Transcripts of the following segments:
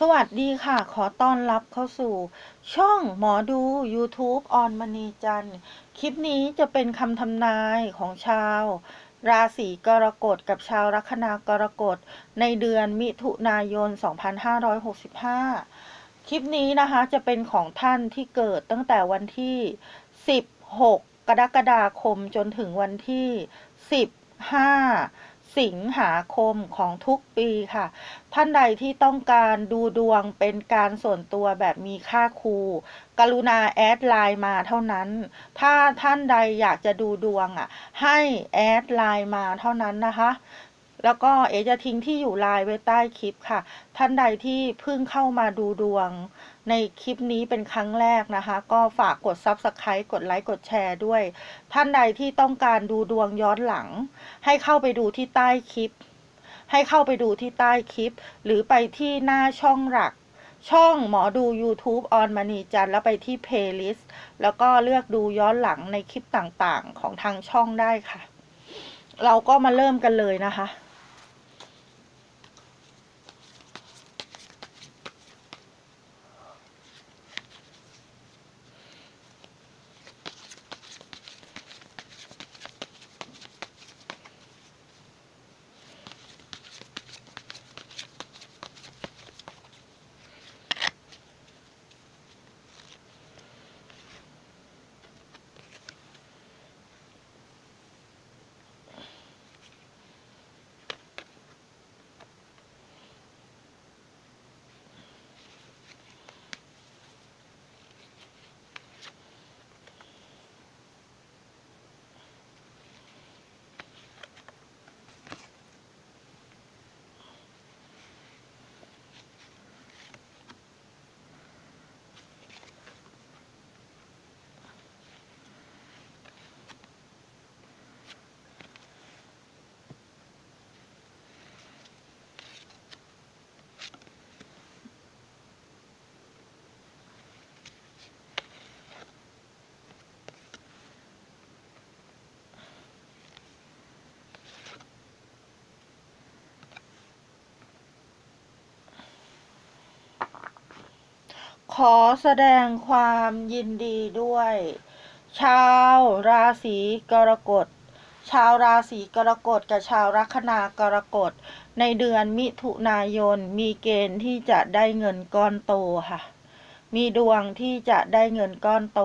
สวัสดีค่ะ ขอต้อนรับเข้าสู่ ช่องหมอดู YouTube ออนมณีจันทร์ คลิปนี้จะเป็นคำทำนายของชาว ราศีกรกฎกับชาวลัคนากรกฎ ในเดือนมิถุนายน 2565 คลิปนี้นะคะจะเป็นของท่านที่เกิดตั้งแต่วันที่ 16 กรกฎาคมจนถึงวันที่ 15 สิงหาคมของทุกปีค่ะ ท่านใดที่ต้องการดูดวงเป็นการส่วนตัวแบบมีค่าครู กรุณาแอดไลน์มาเท่านั้น ถ้าท่านใดอยากจะดูดวงอะ ให้แอดไลน์มาเท่านั้นนะคะ แล้วก็เอจะทิ้งที่อยู่ไลน์ไว้ใต้คลิปค่ะ ท่านใดที่เพิ่งเข้ามาดูดวง ในคลิปนี้เป็นครั้งแรกนะคะ ก็ฝากกด Subscribe กดไลค์กดแชร์ด้วย ท่านใดที่ต้องการดูดวงย้อนหลัง ให้เข้าไปดูที่ใต้คลิป ให้เข้าไปดูที่ใต้คลิป หรือไปที่หน้าช่องหลัก ช่องหมอดู YouTube ออนมณีจันทร์แล้วไปที่ Playlist แล้วก็เลือกดูย้อนหลังในคลิปต่างๆ ของทางช่องได้ค่ะ เราก็มาเริ่มกันเลยนะคะ ขอแสดงความยินดีด้วย ชาวราศีกรกฎ ชาวราศีกรกฎกับชาวลัคนากรกฎ ในเดือนมิถุนายนมีเกณฑ์ที่จะได้เงินก้อนโตค่ะ มีดวงที่จะได้เงินก้อนโต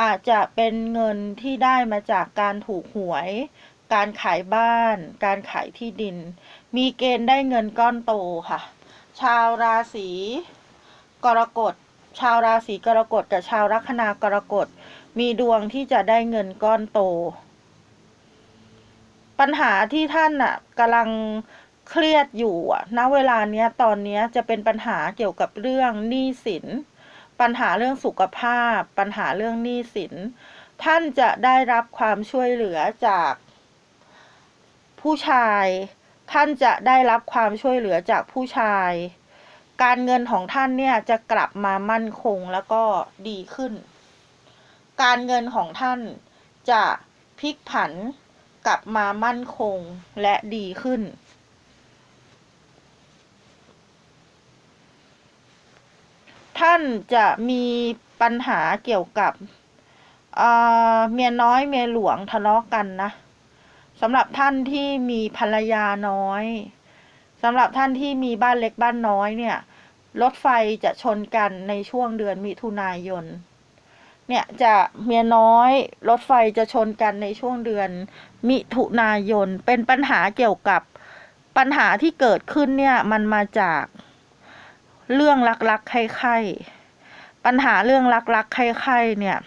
อาจจะเป็นเงินที่ได้มาจากการถูกหวย การขายบ้าน การขายที่ดิน มีเกณฑ์ได้เงินก้อนโตค่ะ ชาวราศีกรกฎ ชาวราศีกรกฎกับชาวลัคนากรกฎมีดวงที่จะได้เงินก้อนโต ปัญหาที่ท่านอะกำลังเครียดอยู่อะณเวลาเนี้ยตอนเนี้ยจะเป็นปัญหาเกี่ยวกับเรื่องหนี้สิน ปัญหาเรื่องสุขภาพ ปัญหาเรื่องหนี้สิน ท่านจะได้รับความช่วยเหลือจากผู้ชาย ท่านจะได้รับความช่วยเหลือจากผู้ชาย การเงินของท่านเนี่ยจะกลับมามั่นคงแล้วก็ดีขึ้น การเงินของท่านจะพลิกผันกลับมามั่นคงและดีขึ้น ท่านจะมีปัญหาเกี่ยวกับเเมียน้อยเมียหลวงทะเลาะกันนะสำหรับท่านที่มีภรรยาน้อย สำหรับท่านที่มีบ้านเล็กบ้านน้อยเนี่ย รถไฟจะชนกันในช่วงเดือนมิถุนายน เนี่ยจะเมียน้อย รถไฟจะชนกันในช่วงเดือนมิถุนายน เป็นปัญหาเกี่ยวกับปัญหาที่เกิดขึ้นเนี่ยมันมาจากเรื่องรักๆใคร่ๆปัญหาเรื่องรักๆใคร่ๆเนี่ย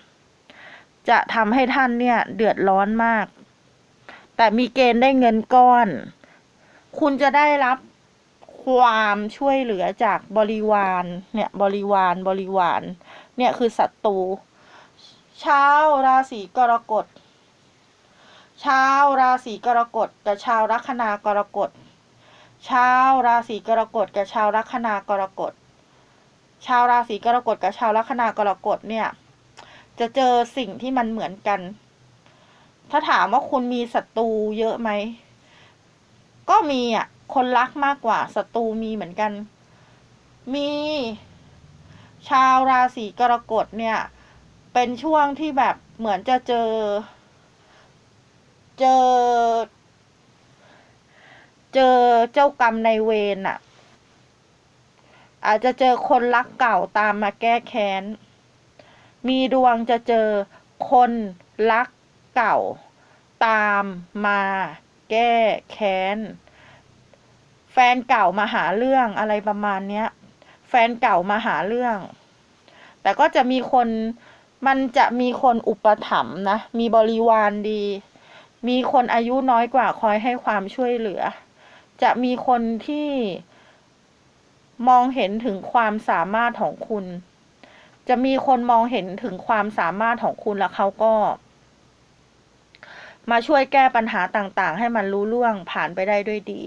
จะทำให้ท่านเนี่ยเดือดร้อนมาก แต่มีเกณฑ์ได้เงินก้อน คุณจะได้รับความช่วยเหลือจากบริวาร เนี่ย บริวาร บริวาร เนี่ยคือศัตรู ชาวราศีกรกฎ ชาวราศีกรกฎกับชาวลัคนากรกฎ ชาวราศีกรกฎกับชาวลัคนากรกฎ ชาวราศีกรกฎกับชาวลัคนากรกฎเนี่ย จะเจอสิ่งที่มันเหมือนกัน ถ้าถามว่าคุณมีศัตรูเยอะไหม ก็มีอะ คนรักมากกว่าศัตรูมีเหมือนกัน มี ชาวราศีกรกฎเนี่ย เป็นช่วงที่แบบเหมือนจะเจอ เจอ เจอเจ้ากรรมในเวรอะอาจจะเจอคนรักเก่าตามมาแก้แค้น มีดวงจะเจอคนรักเก่าตามมา แก้แค้น แฟนเก่ามาหาเรื่องอะไรประมาณเนี้ย แฟนเก่ามาหาเรื่อง แต่ก็จะมีคนมันจะมีคนอุปถัมภ์นะ มีบริวารดี มีคนอายุน้อยกว่าคอยให้ความช่วยเหลือ จะมีคนที่มองเห็นถึงความสามารถของคุณ จะมีคนมองเห็นถึงความสามารถของคุณแล้วเขาก็ มาช่วยแก้ปัญหาต่างๆ ให้มันรู้ล่วงผ่านไปได้ด้วยดี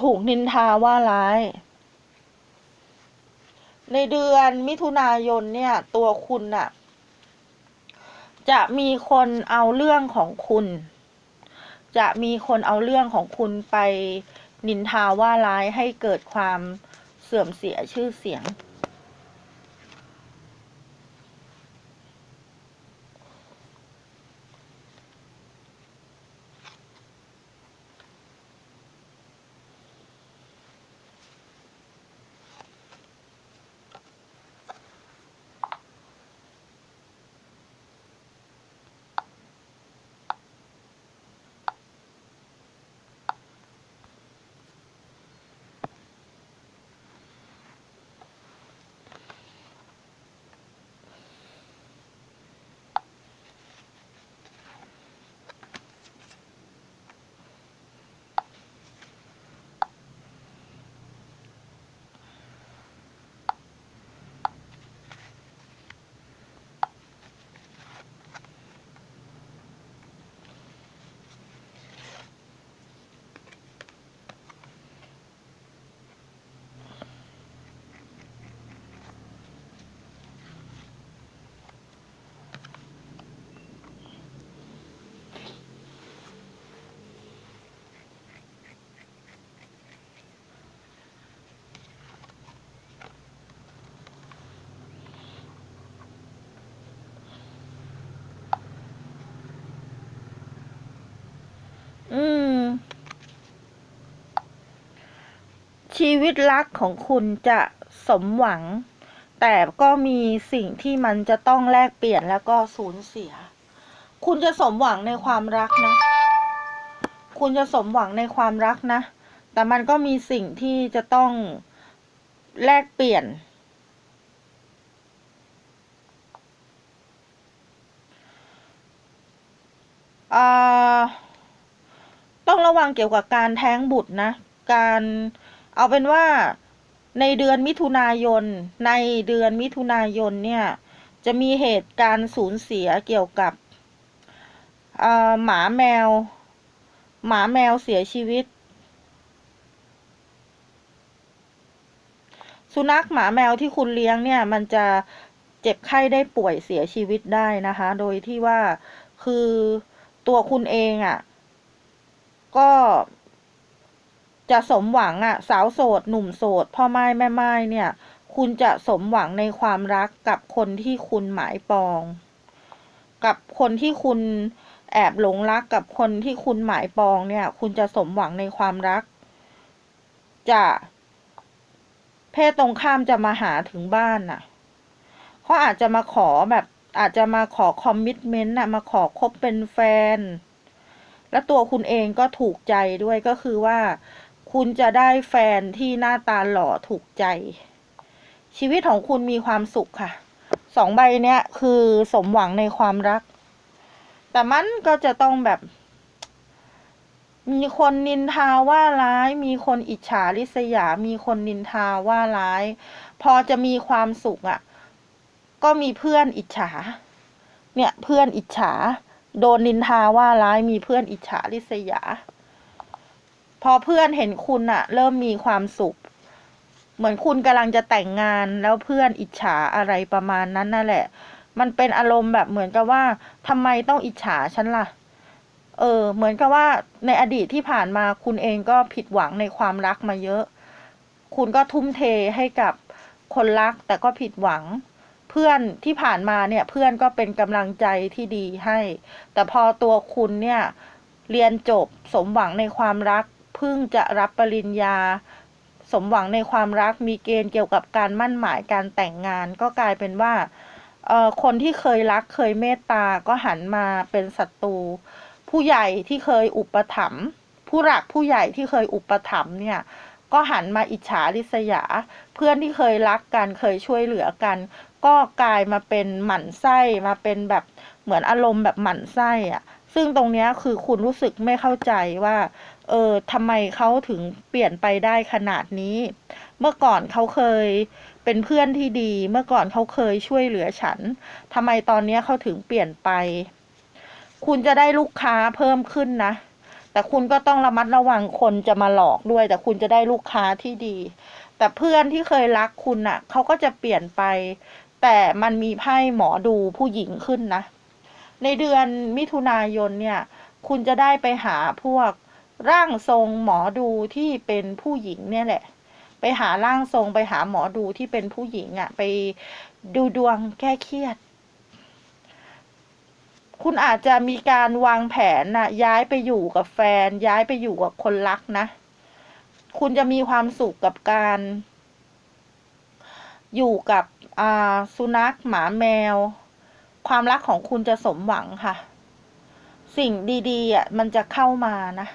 ถูกนินทาว่าร้าย ในเดือนมิถุนายนเนี่ย ตัวคุณน่ะ จะมีคนเอาเรื่องของคุณ จะมีคนเอาเรื่องของคุณไปนินทาว่าร้ายให้เกิดความเสื่อมเสียชื่อเสียง ชีวิตรักของคุณจะสมหวัง แต่ก็มีสิ่งที่มันจะต้องแลกเปลี่ยนแล้วก็สูญเสีย คุณจะสมหวังในความรักนะ คุณจะสมหวังในความรักนะ แต่มันก็มีสิ่งที่จะต้องแลกเปลี่ยน อ่าต้องระวังเกี่ยวกับการแท้งบุตรนะ การ เอาเป็นว่าในเดือนมิถุนายน ในเดือนมิถุนายนเนี่ย จะมีเหตุการณ์สูญเสียเกี่ยวกับหมาแมว หมาแมวเสียชีวิต สุนัขหมาแมวที่คุณเลี้ยงเนี่ย มันจะเจ็บไข้ได้ป่วยเสียชีวิตได้นะคะ โดยที่ว่าคือตัวคุณเองอะ่ะ ก็ จะสมหวังอะ่ะ สาวโสด หนุ่มโสด พ่อไม้แม่ไม้เนี่ย คุณจะสมหวังในความรักกับคนที่คุณหมายปอง กับคนที่คุณแอบหลงรักกับคนที่คุณหมายปองเนี่ย คุณจะสมหวังในความรัก จะเพศตรงข้ามจะมาหาถึงบ้านน่ะเขาอาจจะมาขอแบบอาจจะมาขอคอมมิชเมนต์น่ะ มาขอคบเป็นแฟน และตัวคุณเองก็ถูกใจด้วยก็คือว่า คุณจะได้แฟนที่หน้าตาหล่อถูกใจ ชีวิตของคุณมีความสุขค่ะ สองใบเนี้ยคือสมหวังในความรัก แต่มันก็จะต้องแบบ มีคนนินทาว่าร้าย มีคนอิจฉาริษยา มีคนนินทาว่าร้าย พอจะมีความสุขอะ่ะ ก็มีเพื่อนอิจฉา เนี่ยเพื่อนอิจฉา โดนนินทาว่าร้าย มีเพื่อนอิจฉาริษยา พอเพื่อนเห็นคุณอะเริ่มมีความสุข เหมือนคุณกำลังจะแต่งงานแล้วเพื่อนอิจฉาอะไรประมาณนั้นนั่นแหละ มันเป็นอารมณ์แบบเหมือนกับว่าทำไมต้องอิจฉาฉันล่ะ เออ เหมือนกับว่าในอดีตที่ผ่านมาคุณเองก็ผิดหวังในความรักมาเยอะ คุณก็ทุ่มเทให้กับคนรักแต่ก็ผิดหวังเพื่อนที่ผ่านมาเนี่ยเพื่อนก็เป็นกำลังใจที่ดีให้ แต่พอตัวคุณเนี่ย เรียนจบสมหวังในความรัก เพิ่งจะรับปริญญา สมหวังในความรักมีเกณฑ์เกี่ยวกับการมั่นหมายการแต่งงาน ก็กลายเป็นว่าคนที่เคยรักเคยเมตตาก็หันมาเป็นศัตรูผู้ใหญ่ที่เคยอุปถัมภ์ผู้หลักผู้ใหญ่ที่เคยอุปถัมภ์เนี่ยก็หันมาอิจฉาริษยา เพื่อนที่เคยรักกันเคยช่วยเหลือกัน ก็กลายมาเป็นหมั่นไส้มาเป็นแบบเหมือนอารมณ์แบบหมั่นไส้อะซึ่งตรงนี้คือคุณรู้สึกไม่เข้าใจว่า เออทำไมเขาถึงเปลี่ยนไปได้ขนาดนี้ เมื่อก่อนเขาเคยเป็นเพื่อนที่ดี เมื่อก่อนเขาเคยช่วยเหลือฉันทำไมตอนนี้เขาถึงเปลี่ยนไป คุณจะได้ลูกค้าเพิ่มขึ้นนะ แต่คุณก็ต้องระมัดระวังคนจะมาหลอกด้วย แต่คุณจะได้ลูกค้าที่ดี แต่เพื่อนที่เคยรักคุณน่ะเขาก็จะเปลี่ยนไป แต่มันมีไพ่หมอดูผู้หญิงขึ้นนะ ในเดือนมิถุนายนเนี่ย คุณจะได้ไปหาพวก ร่างทรงหมอดูที่เป็นผู้หญิงเนี่ยแหละ ไปหาร่างทรงไปหาหมอดูที่เป็นผู้หญิงอะ่ะ ไปดูดวงแก้เครียด คุณอาจจะมีการวางแผนน่ะ ย้ายไปอยู่กับแฟน ย้ายไปอยู่กับคนรักนะ คุณจะมีความสุขกับการ อยู่กับสุนัขหมาแมว ความรักของคุณจะสมหวังค่ะ สิ่งดีๆอะมันจะเข้ามานะ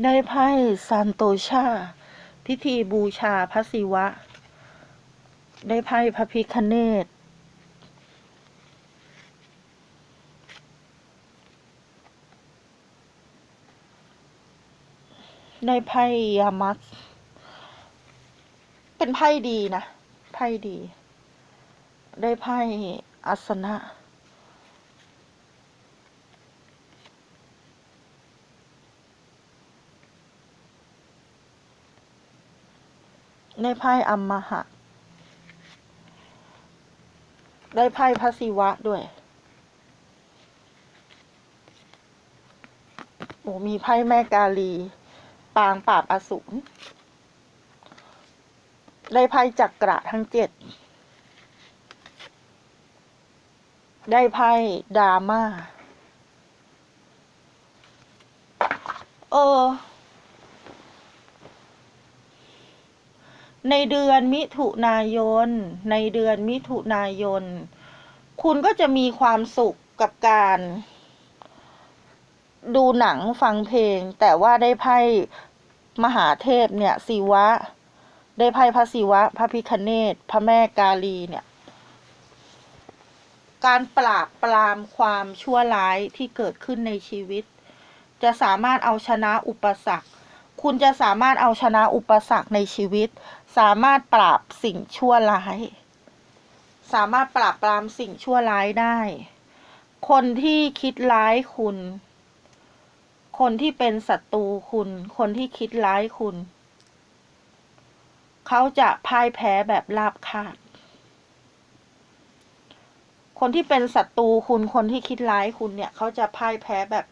ได้ไพ่ซานโตชา พิธีบูชาพระศิวะ ได้ไพ่พระพิคเนตได้ไพ่ยามัสเป็นไพ่ดีนะ ไพ่ดี ได้ไพ่อัสนะ ได้ไพ่อัมมหะ ได้ไพ่พระศิวะด้วย โอ้มีไพ่แม่กาลี ปางปราบอสูร ได้ไพ่จักระทั้งเจ็ด ได้ไพ่ดาม่า เออ ในเดือนมิถุนายน ในเดือนมิถุนายน คุณก็จะมีความสุขกับการ ดูหนังฟังเพลง แต่ว่าได้ไพ่มหาเทพเนี่ยศิวะ ได้ไพ่พระศิวะ พระพิคเนตพระแม่กาลีเนี่ยการปราบปรามความชั่วร้ายที่เกิดขึ้นในชีวิต จะสามารถเอาชนะอุปสรรค คุณจะสามารถเอาชนะอุปสรรคในชีวิต สามารถปราบสิ่งชั่วร้าย สามารถปราบปรามสิ่งชั่วร้ายได้ คนที่คิดร้ายคุณ คนที่เป็นศัตรูคุณ คนที่คิดร้ายคุณ เขาจะพ่ายแพ้แบบราบคาบคนที่เป็นศัตรูคุณ คนที่คิดร้ายคุณเนี่ย เขาจะพ่ายแพ้แบบ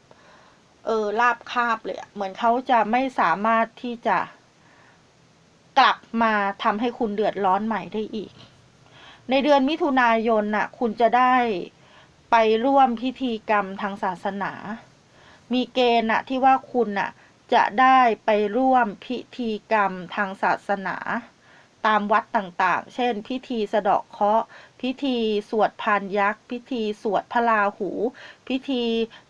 เออราบคาบเลยเหมือนเขาจะไม่สามารถที่จะ กลับมาทำให้คุณเดือดร้อนใหม่ได้อีก ในเดือนมิถุนายนน่ะ คุณจะได้ไปร่วมพิธีกรรมทางศาสนา มีเกณฑ์อะที่ว่าคุณอะจะได้ไปร่วมพิธีกรรมทางศาสนา ตามวัดต่างๆ เช่น พิธีสะเดาะเคราะห์ พิธีสวดพานยักษ์ พิธีสวดพระราหู พิธี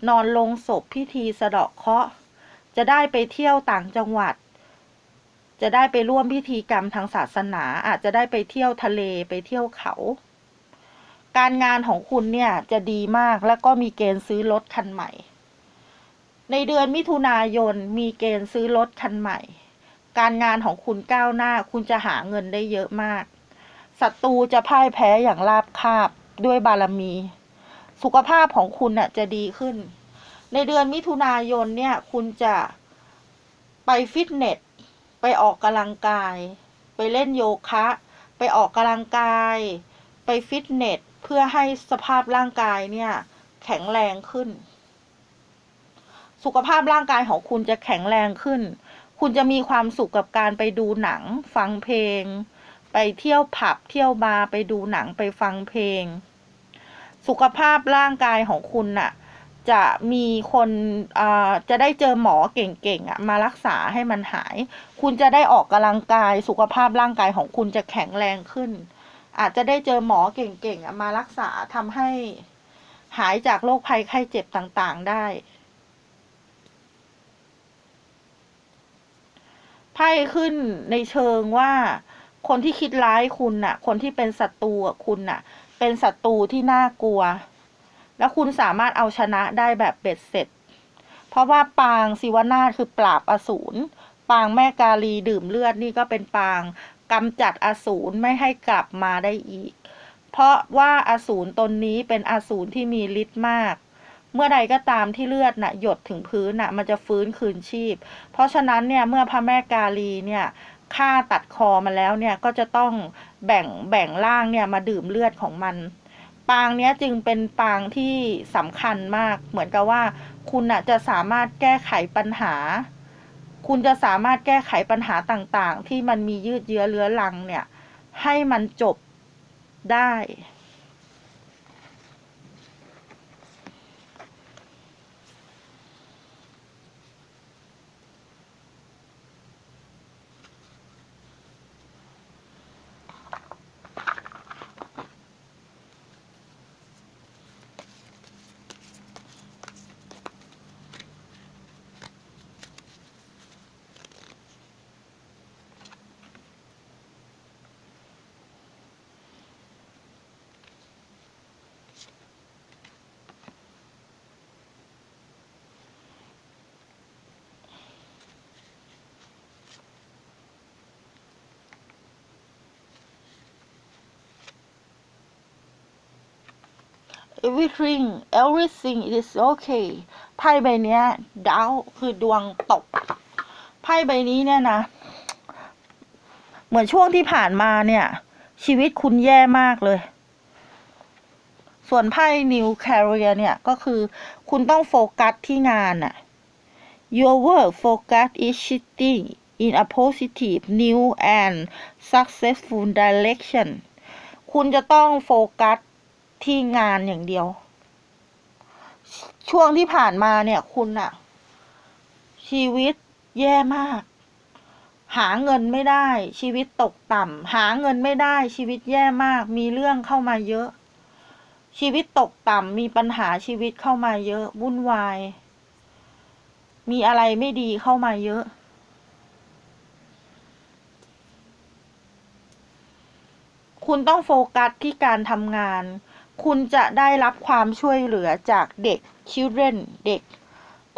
นอนลงศพ พิธีสะเดาะเคราะห์ จะได้ไปเที่ยวต่างจังหวัด จะได้ไปร่วมพิธีกรรมทางศาสนา อาจจะได้ไปเที่ยวทะเลไปเที่ยวเขา การงานของคุณเนี่ยจะดีมากแล้วก็มีเกณฑ์ซื้อรถคันใหม่ ในเดือนมิถุนายนมีเกณฑ์ซื้อรถคันใหม่ การงานของคุณก้าวหน้าคุณจะหาเงินได้เยอะมากศัตรูจะพ่ายแพ้อย่างราบคาบด้วยบารมี สุขภาพของคุณน่ะจะดีขึ้น ในเดือนมิถุนายนเนี่ย คุณจะไปฟิตเนส ไปออกกำลังกาย ไปเล่นโยคะ ไปออกกำลังกาย ไปฟิตเนสเพื่อให้สภาพร่างกายเนี่ย แข็งแรงขึ้น สุขภาพร่างกายของคุณจะแข็งแรงขึ้น คุณจะมีความสุขกับการไปดูหนัง ฟังเพลง ไปเที่ยวผับเที่ยวบาร์ไปดูหนังไปฟังเพลง สุขภาพร่างกายของคุณน่ะ จะมีคนอ่าจะได้เจอหมอเก่งๆอะมารักษาให้มันหาย คุณจะได้ออกกำลังกายสุขภาพร่างกายของคุณจะแข็งแรงขึ้น อาจจะได้เจอหมอเก่งๆอะมารักษาทำให้หายจากโรคภัยไข้เจ็บต่างๆได้ไพ่ขึ้นในเชิงว่า คนที่คิดร้ายคุณน่ะ คนที่เป็นศัตรูคุณน่ะ เป็นศัตรูที่น่ากลัว แล้วคุณสามารถเอาชนะได้แบบเบ็ดเสร็จ เพราะว่าปางศิวนาถคือปราบอสูร ปางแม่กาลีดื่มเลือดนี่ก็เป็นปางกำจัดอสูรไม่ให้กลับมาได้อีก เพราะว่าอสูรตนนี้เป็นอสูรที่มีฤทธิ์มาก เมื่อใดก็ตามที่เลือดน่ะหยดถึงพื้นน่ะมันจะฟื้นคืนชีพ เพราะฉะนั้นเนี่ยเมื่อพระแม่กาลีเนี่ยฆ่าตัดคอมาแล้วเนี่ยก็จะต้องแบ่งแบ่งร่างเนี่ยมาดื่มเลือดของมัน ปางเนี้ยจึงเป็นปางที่สำคัญมาก เหมือนกับว่าคุณอะจะสามารถแก้ไขปัญหา คุณจะสามารถแก้ไขปัญหาต่างๆ ที่มันมียืดเยื้อเรื้อรังเนี่ย ให้มันจบได้ everything everything is okay ไพ่ใบนี้ดาวคือดวงตก ไพ่ใบนี้เนี่ยนะ เหมือนช่วงที่ผ่านมาเนี่ย ชีวิตคุณแย่มากเลย ส่วนไพ่ new career เนี่ย ก็คือคุณต้องโฟกัสที่งานอะ your work focus is shifting in a positive new and successful direction คุณจะต้องโฟกัส ที่งานอย่างเดียว ช่วงที่ผ่านมาเนี่ย คุณอะชีวิตแย่มาก หาเงินไม่ได้ ชีวิตตกต่ำหาเงินไม่ได้ ชีวิตแย่มาก มีเรื่องเข้ามาเยอะ ชีวิตตกต่ำมีปัญหาชีวิตเข้ามาเยอะวุ่นวาย มีอะไรไม่ดีเข้ามาเยอะคุณต้องโฟกัสที่การทำงาน คุณจะได้รับความช่วยเหลือจากเด็ก children เด็ก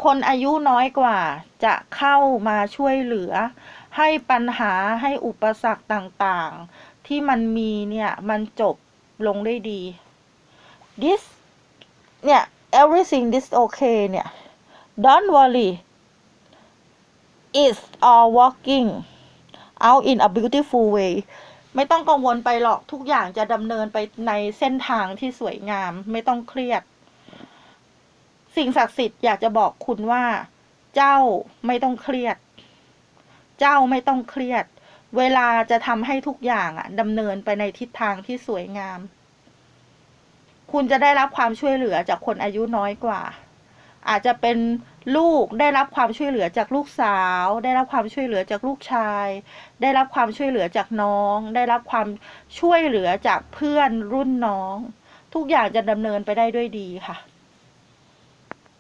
คนอายุน้อยกว่าจะเข้ามาช่วยเหลือ ให้ปัญหาให้อุปสรรคต่างๆ ที่มันมีเนี่ย มันจบลงได้ดี this เนี่ย everything is okay เนี่ย don't worry it's all working out in a beautiful way ไม่ต้องกังวลไปหรอกทุกอย่างจะดำเนินไปในเส้นทางที่สวยงาม ไม่ต้องเครียด สิ่งศักดิ์สิทธิ์อยากจะบอกคุณว่า เจ้าไม่ต้องเครียด เจ้าไม่ต้องเครียด เวลาจะทำให้ทุกอย่างอะดำเนินไปในทิศทางที่สวยงาม คุณจะได้รับความช่วยเหลือจากคนอายุน้อยกว่า อาจจะเป็นลูกได้รับความช่วยเหลือจากลูกสาว ได้รับความช่วยเหลือจากลูกชาย ได้รับความช่วยเหลือจากน้อง ได้รับความช่วยเหลือจากเพื่อนรุ่นน้อง ทุกอย่างจะดำเนินไปได้ด้วยดีค่ะ